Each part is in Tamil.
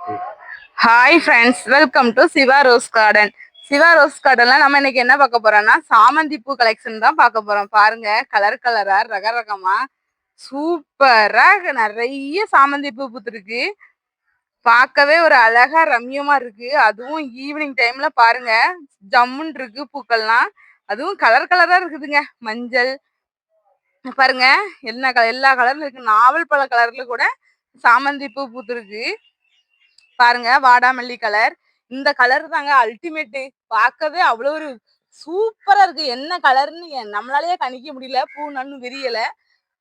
Hi friends welcome to Siva rose garden Siva rose கார்டன்ல நம்ம இன்னைக்கு என்ன பார்க்க போறோம்னா சாமந்தி பூ கலெக்ஷன் தான் பார்க்க போறோம். பாருங்க கலர் கலரா ரக ரகமா சூப்பரா நிறைய சாமந்தி பூ பூத்துருக்கு. பார்க்கவே ஒரு அழகா ரம்யமா இருக்கு. அதுவும் ஈவினிங் டைம்ல பாருங்க ஜம்முன் இருக்கு பூக்கள்லாம். அதுவும் கலர் கலரா இருக்குதுங்க. மஞ்சள் பாருங்க என்ன கலர் எல்லா கலர்ல இருக்கு. நாவல் பழ கலர்ல கூட சாமந்தி பூ பூத்துருக்கு. பாருங்க வாடாமல்லி கலர். இந்த கலர் தாங்க அல்டிமேட்டு பார்க்கவே அவ்வளோ ஒரு சூப்பரா இருக்கு. என்ன கலர்னு நம்மளாலேயே கணிக்க முடியல. பூ நன்னு விரியல.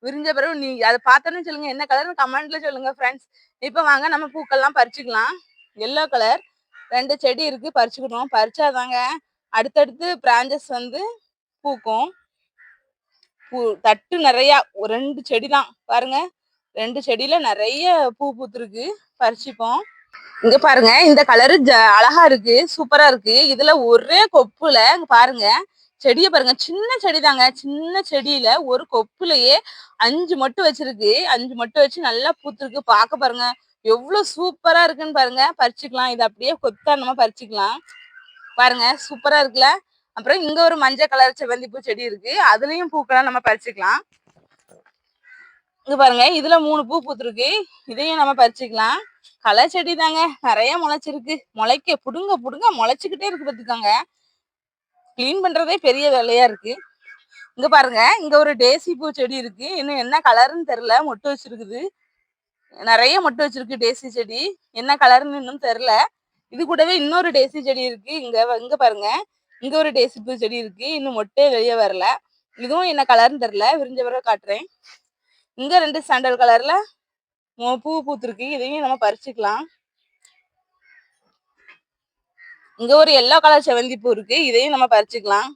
விரிஞ்ச பிறகு நீ அதை பார்த்தோன்னு சொல்லுங்க. என்ன கலர்னு கமெண்ட்ல சொல்லுங்க ஃப்ரெண்ட்ஸ் இப்போ வாங்க நம்ம பூக்கள்லாம் பறிச்சுக்கலாம். எல்லோ கலர் ரெண்டு செடி இருக்கு பறிச்சுக்கணும் பறிச்சாதாங்க. அடுத்தடுத்து பிராஞ்சஸ் வந்து பூக்கும். பூ தட்டு நிறையா. ரெண்டு செடி தான் பாருங்க. ரெண்டு செடியில நிறைய பூ பூத்துருக்கு. பறிச்சுப்போம். இங்க பாருங்க இந்த கலரு அழகா இருக்கு சூப்பரா இருக்கு. இதுல ஒரே கொப்புல இங்க பாருங்க செடிய பாருங்க சின்ன செடி தாங்க சின்ன செடியில ஒரு கொப்புலயே அஞ்சு மொட்டு வச்சிருக்கு. அஞ்சு மொட்டு வச்சு நல்லா பூத்துருக்கு. பார்க்க பாருங்க எவ்வளவு சூப்பரா இருக்குன்னு பாருங்க. பறிச்சுக்கலாம் இது அப்படியே கொத்தா நம்ம பறிச்சுக்கலாம். பாருங்க சூப்பரா இருக்குல்ல. அப்புறம் இங்க ஒரு மஞ்சள் கலர் செவந்தி பூ செடி இருக்கு. அதுலயும் பூக்கெல்லாம் நம்ம பறிச்சுக்கலாம். இங்க பாருங்க இதுல மூணு பூ பூத்துருக்கு. இதையும் நம்ம பறிச்சுக்கலாம். களை செடி தாங்க நிறைய முளைச்சிருக்கு. முளைக்க புடுங்க புடுங்க முளைச்சுக்கிட்டே இருக்கு பார்த்துக்கோங்க கிளீன் பண்றதே பெரிய வேலையா இருக்கு. இங்க பாருங்க. இங்க ஒரு டேசி பூ செடி இருக்கு. இன்னும் என்ன கலர்னு தெரியல மொட்டு வச்சிருக்குது. நிறைய மொட்டு வச்சிருக்கு டேசி செடி. என்ன கலர்னு இன்னும் தெரியல இது கூடவே இன்னொரு டேசி செடி இருக்கு. இங்க இங்க பாருங்க. இங்க ஒரு டேசி பூ செடி இருக்கு. இன்னும் மொட்டே வெளியே வரல. இதுவும் என்ன கலர்னு தெரில. விரிஞ்ச பிறகு காட்டுறேன். இங்க ரெண்டு சாண்டல் கலர்ல பூ பூத்துருக்கு இதையும் நம்ம பறிச்சுக்கலாம். இங்க ஒரு எல்லோ கலர் செவந்தி பூ இருக்கு இதையும் நம்ம பறிச்சுக்கலாம்.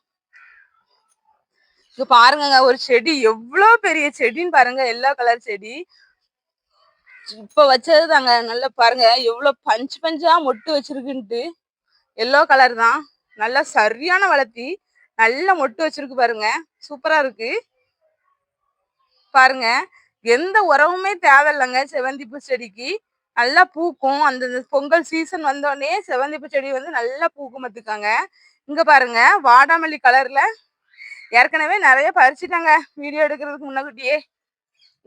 இங்க பாருங்க ஒரு செடி எவ்வளவு பெரிய செடின்னு பாருங்க எல்லோ கலர் செடி. இப்ப வச்சது தாங்க நல்லா பாருங்க எவ்வளவு பஞ்சு பஞ்சா மொட்டு வச்சிருக்குன்ட்டு. எல்லோ கலர் தான் நல்லா சரியான வளர்த்தி நல்ல மொட்டு வச்சிருக்கு பாருங்க சூப்பரா இருக்கு. பாருங்க எந்த உரமுமே தேவையில்லைங்க. செவந்திப்பு செடிக்கு நல்லா பூக்கும். அந்த பொங்கல் சீசன் வந்தோடனே செவந்திப்பு செடி வந்து நல்லா பூக்கும் பார்த்துக்காங்க இங்கே பாருங்க வாடாமல்லி கலரில் ஏற்கனவே நிறைய பறிச்சுட்டாங்க. வீடியோ எடுக்கிறதுக்கு முன்னாடியே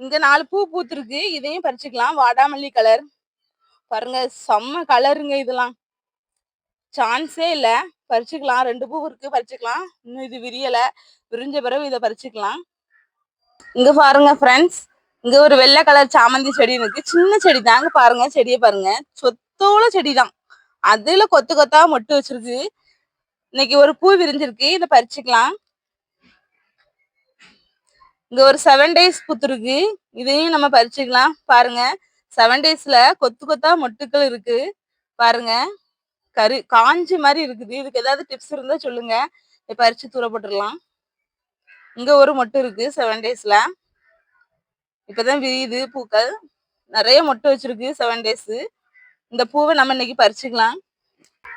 இங்கே நாலு பூ பூத்துருக்கு. இதையும் பறிச்சுக்கலாம். வாடாமல்லி கலர் பாருங்க செம்ம கலருங்க இதெல்லாம். சான்ஸே இல்லை. பறிச்சுக்கலாம். ரெண்டு பூ இருக்கு பறிச்சுக்கலாம். இன்னும் இது விரியலை. விரிஞ்ச பிறகு இதை பறிச்சுக்கலாம். இங்கே பாருங்க ஃப்ரெண்ட்ஸ் இங்க ஒரு வெள்ளை கலர் சாமந்தி செடி இருக்கு. சின்ன செடி தாங்க பாருங்க செடியை பாருங்க. சொத்தோல செடி தான் அதுல கொத்து கொத்தா மொட்டு வச்சிருக்கு. இன்னைக்கு ஒரு பூ விரிஞ்சிருக்கு. இதை பறிச்சுக்கலாம். இங்க ஒரு செவன் டேஸ் புத்துருக்கு இதையும் நம்ம பறிச்சுக்கலாம். பாருங்க. செவன் டேஸ்ல கொத்து கொத்தா மொட்டுக்கள் இருக்கு. பாருங்க. கரு காஞ்சி மாதிரி இருக்குது. இதுக்கு ஏதாவது டிப்ஸ் இருந்தா சொல்லுங்க. பறிச்சு தூர போட்டுடலாம். இங்க ஒரு மொட்டு இருக்கு செவன் டேஸ்ல இப்பதான் விரியுது பூக்கள். நிறைய மொட்டை வச்சிருக்கு செவன் டேஸ் இந்த பூவை நம்ம இன்னைக்கு பறிச்சுக்கலாம்.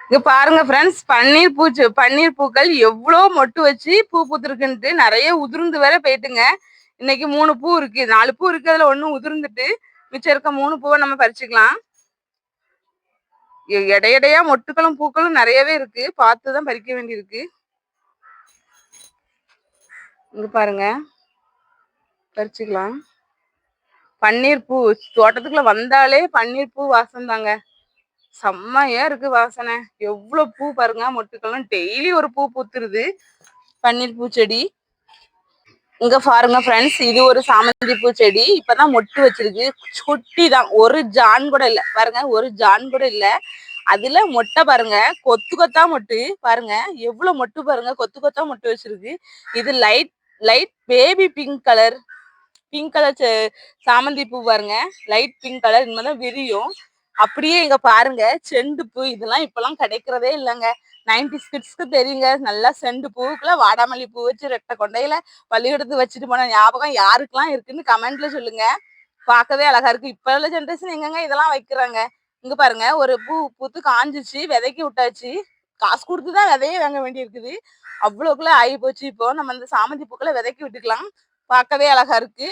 இங்க பாருங்க ஃப்ரெண்ட்ஸ் பன்னீர் பூச்சு பன்னீர் பூக்கள் எவ்வளோ மொட்டு வச்சு பூ பூத்துருக்குன்ட்டு நிறைய உதிர்ந்து வேற போயிட்டுங்க. இன்னைக்கு மூணு பூ இருக்கு. நாலு பூ இருக்கு அதுல ஒண்ணு உதிர்ந்துட்டு மிச்சம் இருக்க மூணு பூவை நம்ம பறிச்சுக்கலாம். இடையடையா மொட்டுக்களும் பூக்களும் நிறையவே இருக்கு. பார்த்துதான் பறிக்க வேண்டியிருக்கு. இங்க பாருங்க. பறிச்சுக்கலாம். பன்னீர் பூ தோட்டத்துக்குள்ள வந்தாலே பன்னீர் பூ வாசம் தாங்க. செம்மையா இருக்கு வாசனை. எவ்வளவு பூ பாருங்க மொட்டுக்கெல்லாம் டெய்லி ஒரு பூ பூத்துருது. பன்னீர் பூச்செடி இங்க பாருங்க ஃப்ரெண்ட்ஸ் இது ஒரு சாமந்தி பூச்செடி இப்பதான் மொட்டு வச்சிருக்கு. குட்டி தான் ஒரு ஜான் கூட இல்ல. பாருங்க ஒரு ஜான் கூட இல்ல. அதுல மொட்டை பாருங்க கொத்து கொத்தா மொட்டு. பாருங்க எவ்வளவு மொட்டு பாருங்க கொத்து கொத்தா மொட்டு வச்சிருக்கு. இது light light baby pink colour pink colour சாமந்தி பூ பாருங்க. லைட் பிங்க் கலர் இனிமேதான் விரியும். அப்படியே இங்க பாருங்க செண்டு பூ இதெல்லாம் இப்பெல்லாம் கிடைக்கிறதே இல்லைங்க. நைன்டி கிட்ஸ்க்கு தெரியுங்க நல்லா செண்டு பூவுக்குள்ள வாடாமல்லி பூ வச்சு ரெட்டை கொண்டையில பள்ளிக்கூடத்து வச்சுட்டு போன ஞாபகம் யாருக்கெல்லாம் இருக்குன்னு கமெண்ட்ல சொல்லுங்க. பார்க்கவே அழகா இருக்கு. இப்ப உள்ள ஜென்ரேஷன் எங்கங்க இதெல்லாம் வைக்கிறாங்க? இங்க பாருங்க ஒரு பூ பூத்து காஞ்சிச்சு விதைக்கி விட்டாச்சு. காசு கொடுத்துதான் விதையே வாங்க வேண்டி இருக்குது அவ்வளோக்குள்ள ஆகி போச்சு இப்போ நம்ம இந்த சாமந்தி பூக்களை விதைக்கி விட்டுக்கலாம். பார்க்கவே அழகா இருக்கு.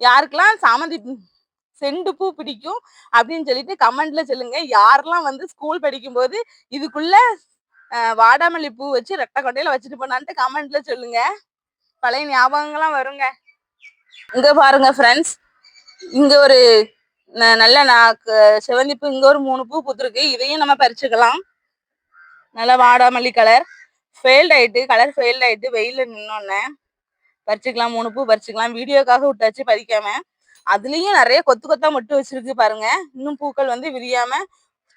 யாருக்கெல்லாம் சாமந்தி செண்டு பூ பிடிக்கும் அப்படின்னு சொல்லிட்டு கமெண்ட்ல சொல்லுங்க. யாரெல்லாம் வந்து ஸ்கூல் படிக்கும்போது இதுக்குள்ள வாடாமல்லி பூ வச்சு ரெட்டை கொட்டையில வச்சுட்டு போனான்ட்டு கமெண்ட்ல சொல்லுங்க. பழைய ஞாபகங்கள்லாம் வருங்க. இங்க பாருங்க ஃப்ரெண்ட்ஸ் இங்க ஒரு ந- நல்ல நாக்கு செவந்தி பூ இங்க ஒரு மூணு பூ பூத்துருக்கு. இதையும் நம்ம பறிச்சுக்கலாம். நல்லா வாடாமல்லி கலர் ஃபெயில்ட் ஆயிட்டு கலர் ஃபெயில்ட் ஆயிட்டு வெயில நின்னோன்னே. பறிச்சுக்கலாம் மூணு பூ பறிச்சுக்கலாம். வீடியோக்காக விட்டாச்சு பறிக்காம. அதுலயும் நிறைய கொத்து கொத்தா மொட்டு வச்சிருக்கு பாருங்க. இன்னும் பூக்கள் வந்து விரியாம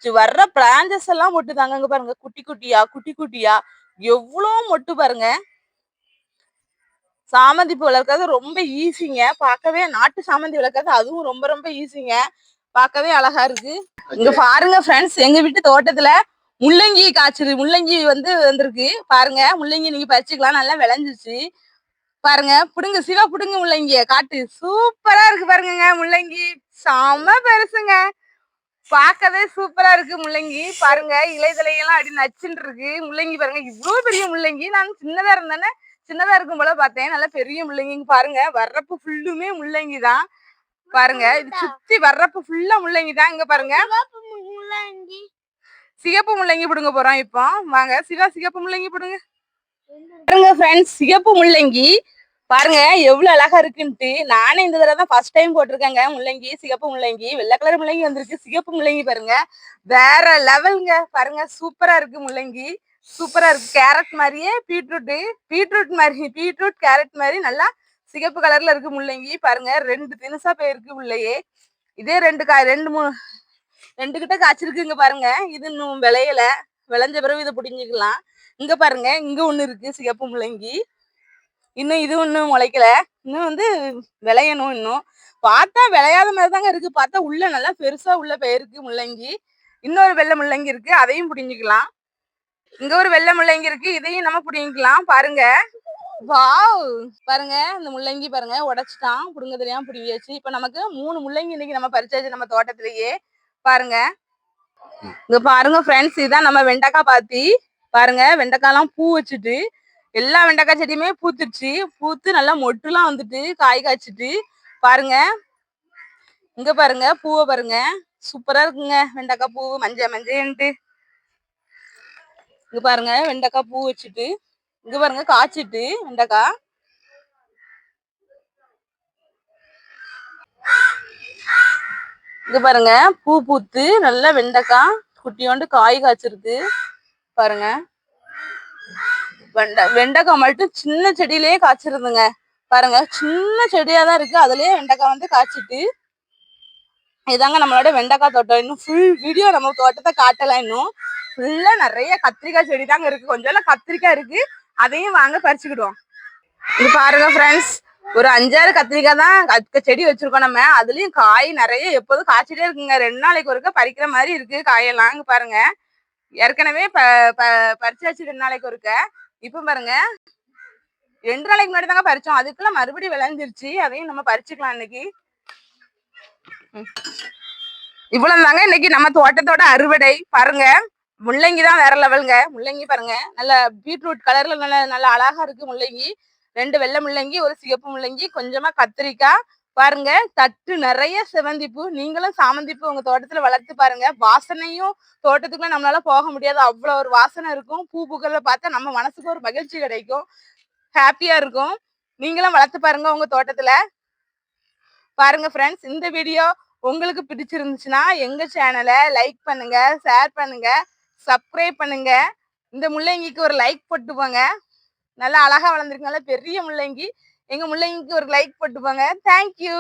வர்ற பிராஞ்சஸ் எல்லாம் மொட்டு தாங்க. இங்க பாருங்க. குட்டி குட்டியா குட்டி குட்டியா. எவ்வளோ மொட்டு பாருங்க. சாமந்தி பூ வளர்க்கறது ரொம்ப ஈஸிங்க பார்க்கவே நாட்டு சாமந்தி வளர்க்கறது அதுவும் ரொம்ப ரொம்ப ஈஸிங்க பார்க்கவே அழகா இருக்கு. இங்க பாருங்க ஃப்ரெண்ட்ஸ் எங்க வீட்டு தோட்டத்துல முள்ளங்கி காய்ச்சிரு முள்ளங்கி வந்து வந்திருக்கு. பாருங்க. முள்ளங்கி நீங்க பறிச்சுக்கலாம். நல்லா விளைஞ்சிச்சு. பாருங்க புடுங்க சிவா புடுங்க முள்ளங்கிய காட்டு சூப்பரா இருக்கு பாருங்க முள்ளங்கி. செம பெருசுங்க. பார்க்கவே சூப்பரா இருக்கு முள்ளங்கி. பாருங்க இலைதலையெல்லாம் அடி நச்சுன்னு இருக்கு முள்ளங்கி பாருங்க இவ்வளவு பெரிய முள்ளங்கி. நான் சின்னதா இருந்தேனே சின்னதா இருக்கும் போல பார்த்தேன். நல்லா பெரிய முள்ளங்கி பாருங்க. வர்றப்ப ஃபுல்லுமே முள்ளங்கி தான். பாருங்க இது சுத்தி வர்றப்ப ஃபுல்லா முள்ளங்கி தான் இங்க பாருங்க. சிகப்பு முள்ளங்கி பிடுங்க போறோம் இப்போ. வாங்க சிவா சிகப்பு முள்ளங்கி பிடுங்க. பாருங்க ஃப்ரெண்ட்ஸ் சிகப்பு முள்ளங்கி. பாருங்க எவ்வளவு அழகா இருக்குன்ட்டு. நானே இந்த தடவை தான் ஃபர்ஸ்ட் டைம் போட்டிருக்கேங்க முள்ளங்கி சிகப்பு முள்ளங்கி. வெள்ளை கலர் முள்ளங்கி வந்துருச்சு சிகப்பு முள்ளங்கி பாருங்க. வேற லெவலுங்க பாருங்க சூப்பரா இருக்கு முள்ளங்கி. சூப்பரா இருக்கு. கேரட் மாதிரியே பீட்ரூட்டு பீட்ரூட் மாதிரி பீட்ரூட் கேரட் மாதிரி நல்லா சிகப்பு கலர்ல இருக்கு முள்ளங்கி. பாருங்க ரெண்டு தினுசா போயிருக்கு உள்ளேயே. இதே ரெண்டு கா ரெண்டு மூணு ரெண்டு கிட்ட காய்ச்சிருக்குங்க பாருங்க. இது இன்னும் விளையல. விளைஞ்ச பிறகு இதை பிடிங்கிக்கலாம். இங்க பாருங்க இங்க ஒண்ணு இருக்கு சிகப்பு முள்ளங்கி. இன்னும் இது ஒண்ணும் முளைக்கல. இன்னும் வந்து விளையணும் இன்னும். பார்த்தா விளையாத மாதிரி தாங்க இருக்கு. பார்த்தா உள்ள நல்லா பெருசா உள்ள போயிருக்கு முள்ளங்கி. இன்னொரு வெள்ளை முள்ளங்கி இருக்கு. அதையும் பிடிங்கிக்கலாம். இங்க ஒரு வெள்ளை முள்ளங்கி இருக்கு. இதையும் நம்ம பிடிங்கிக்கலாம். பாருங்க. வாவ்! பாருங்க இந்த முள்ளங்கி பாருங்க உடைச்சிட்டான். புடுங்க தெரியாம பிடிங்கியாச்சு. இப்ப நமக்கு மூணு முள்ளங்கி இன்னைக்கு நம்ம பறிச்சாச்சு நம்ம தோட்டத்திலேயே. பாருங்க. இங்க பாருங்க ஃப்ரெண்ட்ஸ் இதான் நம்ம வெண்டைக்காய் பாத்தி. பாருங்க வெண்டைக்காய்லாம் பூ வச்சுட்டு எல்லா வெண்டைக்காய் செடியுமே பூத்துருச்சு. பூத்து நல்லா மொட்டுலாம் வந்துட்டு காய் காய்ச்சிட்டு பாருங்க. இங்க பாருங்க பூவை பாருங்க. சூப்பரா இருக்குங்க வெண்டைக்காய் பூ மஞ்ச மஞ்சன்ட்டு. இங்க பாருங்க வெண்டைக்காய் பூ வச்சுட்டு இங்க பாருங்க காய்ச்சிட்டு வெண்டைக்காய். இங்க பாருங்க பூ பூத்து நல்லா வெண்டைக்காய் குட்டியோண்டு காய் காய்ச்சிருக்கு. பாருங்க. வெண்டை வெண்டைக்காய் மட்டும் சின்ன செடியிலேயே காய்ச்சிருதுங்க. பாருங்க சின்ன செடியா தான் இருக்கு. அதுலயே வெண்டைக்காய் வந்து காய்ச்சிட்டு இதாங்க நம்மளோட வெண்டைக்காய் தோட்டம். இன்னும் ஃபுல் வீடியோ நம்ம தோட்டத்தை காட்டலாம் இன்னும். ஃபுல்லா நிறைய கத்திரிக்காய் செடி தாங்க இருக்கு. கொஞ்சம் கத்திரிக்காய் இருக்கு. அதையும் வாங்க பறிச்சுக்கிடுவோம். இது பாருங்க ஃப்ரெண்ட்ஸ் ஒரு அஞ்சாறு கத்திரிக்காய் தான் செடி வச்சிருக்கோம் நம்ம. அதுலயும் காய் நிறைய எப்போதும் காய்ச்சிட்டே இருக்குங்க. ரெண்டு நாளைக்கு ஒருக்க பறிக்கிற மாதிரி இருக்கு காயெல்லாம். பாருங்க. ஏற்கனவே ப ப- பறிச்சாச்சு ரெண்டு நாளைக்கு ஒருக்க. இப்போ பாருங்க. ரெண்டு நாளைக்கு முன்னாடி தாங்க பறிச்சோம். அதுக்குள்ள மறுபடியும் விளைஞ்சிருச்சு. அதையும் நம்ம பறிச்சுக்கலாம் இன்னைக்கு. இவ்வளவு தாங்க இன்னைக்கு நம்ம தோட்டத்தோட அறுவடை. பாருங்க. முள்ளங்கி தான் வேற லெவலுங்க. முள்ளங்கி பாருங்க. நல்ல பீட்ரூட் கலர்ல நல்ல நல்ல அழகா இருக்கு முள்ளங்கி. ரெண்டு வெள்ளை முள்ளங்கி ஒரு சிகப்பு முள்ளங்கி கொஞ்சமா கத்திரிக்காய் பாருங்க தட்டு நிறைய செவந்தி பூ நீங்களும் சாமந்தி பூ உங்க தோட்டத்துல வளர்த்து பாருங்க. வாசனையும் தோட்டத்துக்குள்ள நம்மளால போக முடியாது. அவ்வளவு ஒரு வாசனை இருக்கும். பூ பூக்களை பார்த்தா நம்ம மனசுக்கு ஒரு மகிழ்ச்சி கிடைக்கும். ஹாப்பியா இருக்கும். நீங்களும் வளர்த்து பாருங்க உங்க தோட்டத்துல. பாருங்க ஃப்ரெண்ட்ஸ் இந்த வீடியோ உங்களுக்கு பிடிச்சிருந்துச்சுன்னா எங்க சேனலை லைக் பண்ணுங்க ஷேர் பண்ணுங்க சப்ஸ்கிரைப் பண்ணுங்க. இந்த முள்ளங்கிக்கு ஒரு லைக் போட்டு போங்க. நல்லா அழகா வளர்ந்துருக்கு பெரிய முள்ளங்கி. எங்க முள்ளங்கிக்கு ஒரு லைக் போட்டுப்பாங்க தேங்க்யூ